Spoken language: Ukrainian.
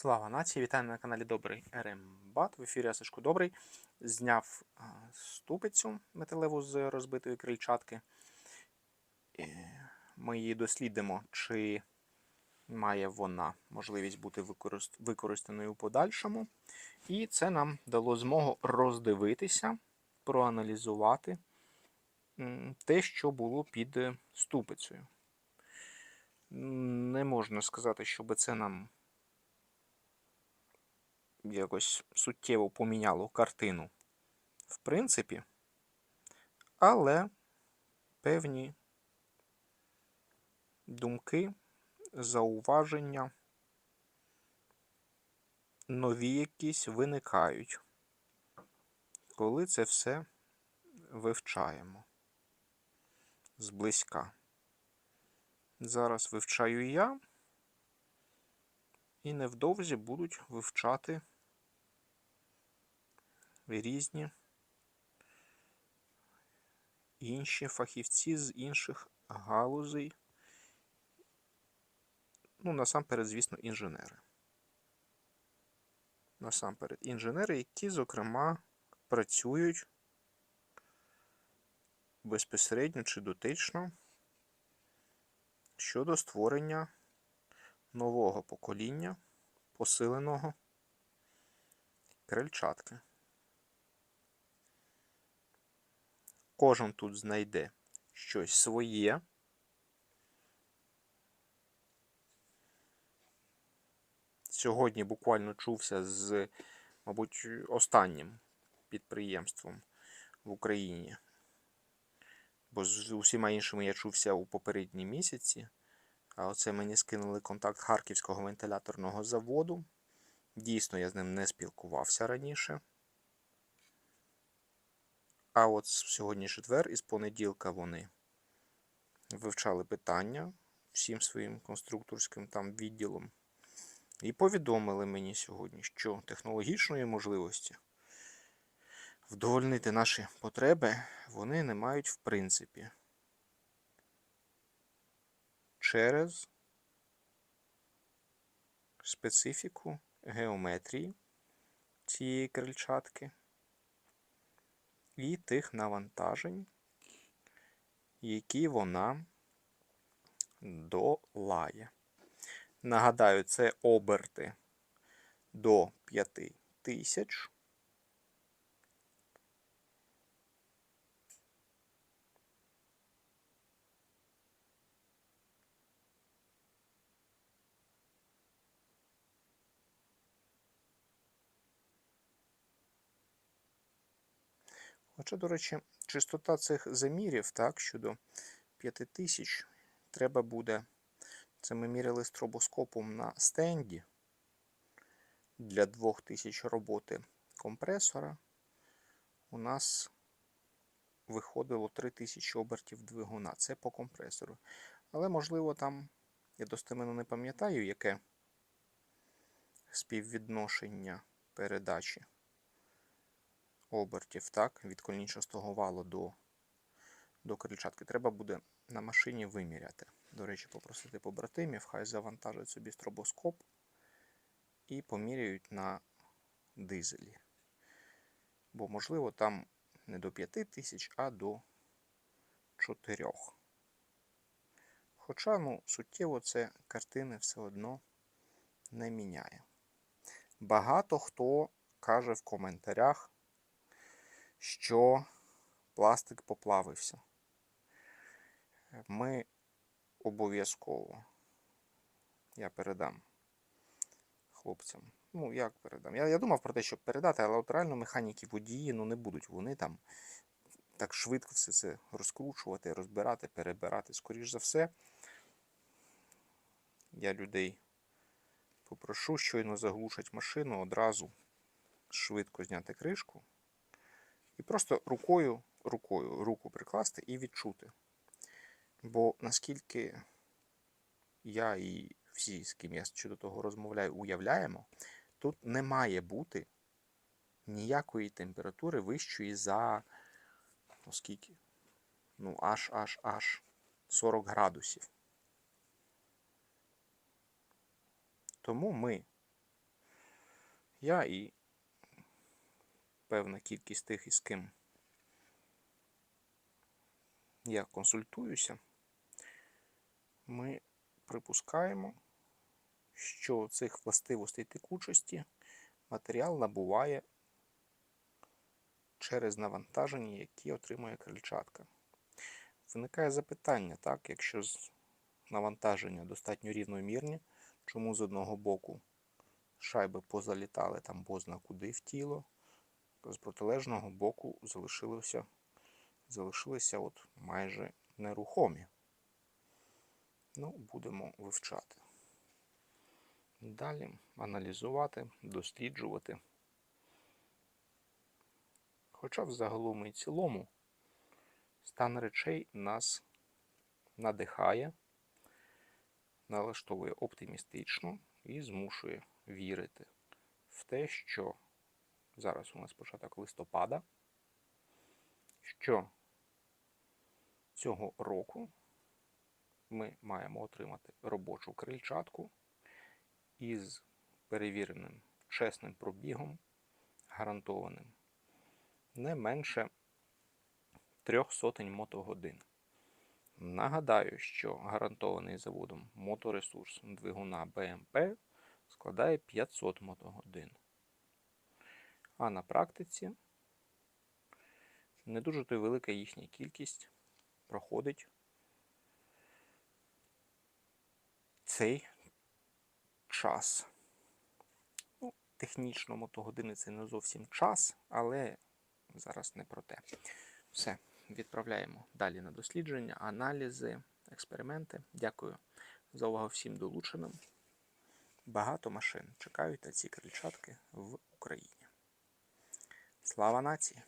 Слава нації! Вітаю на каналі Добрий Рембат. В ефірі я Сашко Добрий. Зняв ступицю металеву з розбитої крильчатки. Ми її дослідимо, чи має вона можливість бути використаною у подальшому. І це нам дало змогу роздивитися, проаналізувати те, що було під е, ступицею. Не можна сказати, щоб це нам якось суттєво поміняло картину, в принципі, але певні думки, зауваження, нові якісь виникають, коли це все вивчаємо зблизька. Зараз вивчаю я, і невдовзі будуть вивчати різні інші фахівці з інших галузей. Ну, насамперед, звісно, інженери. Насамперед, інженери, які, зокрема, працюють безпосередньо чи дотично щодо створення нового покоління посиленого крильчатки. Кожен тут знайде щось своє. Сьогодні буквально чувся з, мабуть, останнім підприємством в Україні. Бо з усіма іншими я чувся у попередні місяці. А оце мені скинули контакт Харківського вентиляторного заводу. Дійсно, я з ним не спілкувався раніше. А от сьогодні четвер, із понеділка вони вивчали питання всім своїм конструкторським там відділом. І повідомили мені сьогодні, що технологічної можливості вдовольнити наші потреби вони не мають в принципі. Через специфіку геометрії цієї крильчатки і тих навантажень, які вона долає. Нагадаю, це оберти до 5000. Хоча, до речі, частота цих замірів, так, щодо 5000, треба буде. Це ми міряли стробоскопом на стенді для 2000 роботи компресора. У нас виходило 3000 обертів двигуна. Це по компресору. Але, можливо, там, я достеменно не пам'ятаю, яке співвідношення передачі обертів так, від колінчастого валу до, до крильчатки. Треба буде на машині виміряти. До речі, попросити побратимів, хай завантажать собі стробоскоп і поміряють на дизелі. Бо, можливо, там не до 5 тисяч, а до 4. Хоча, ну, суттєво це картини все одно не міняє. Багато хто каже в коментарях, що пластик поплавився. Ми обов'язково. Я передам хлопцям. Ну, як передам? Я, я думав про те, щоб передати, але от реально механіки водії ну, не будуть. Вони там так швидко все це розкручувати, розбирати, перебирати. Скоріш за все, я людей попрошу, щойно заглушать машину, одразу швидко зняти кришку. І просто рукою, рукою руку прикласти і відчути. Бо наскільки я і всі, з ким я щодо того розмовляю, уявляємо, тут не має бути ніякої температури вищої за ну. Ну, аж аж аж 40 градусів. Тому ми Я і певна кількість тих, із ким я консультуюся, ми припускаємо, що цих властивостей текучості матеріал набуває через навантаження, які отримує крильчатка. Виникає запитання, так, якщо навантаження достатньо рівномірні, чому з одного боку шайби позалітали там бозна куди в тіло, з протилежного боку залишилося, залишилися от майже нерухомі. Ну, будемо вивчати. Далі аналізувати, досліджувати. Хоча взагалом і цілому стан речей нас надихає, налаштовує оптимістично і змушує вірити в те, що зараз у нас початок листопада, що цього року ми маємо отримати робочу крильчатку із перевіреним чесним пробігом, гарантованим не менше трьох сотень мотогодин. Нагадаю, що гарантований заводом моторесурс двигуна БМП складає 500 мотогодин. А на практиці не дуже то велика їхня кількість проходить цей час. Ну, Технічно мотогодини це не зовсім час, але зараз не про те. Все, відправляємо далі на дослідження, аналізи, експерименти. Дякую за увагу всім долученим. Багато машин чекають на ці крильчатки в Україні. Слава нації!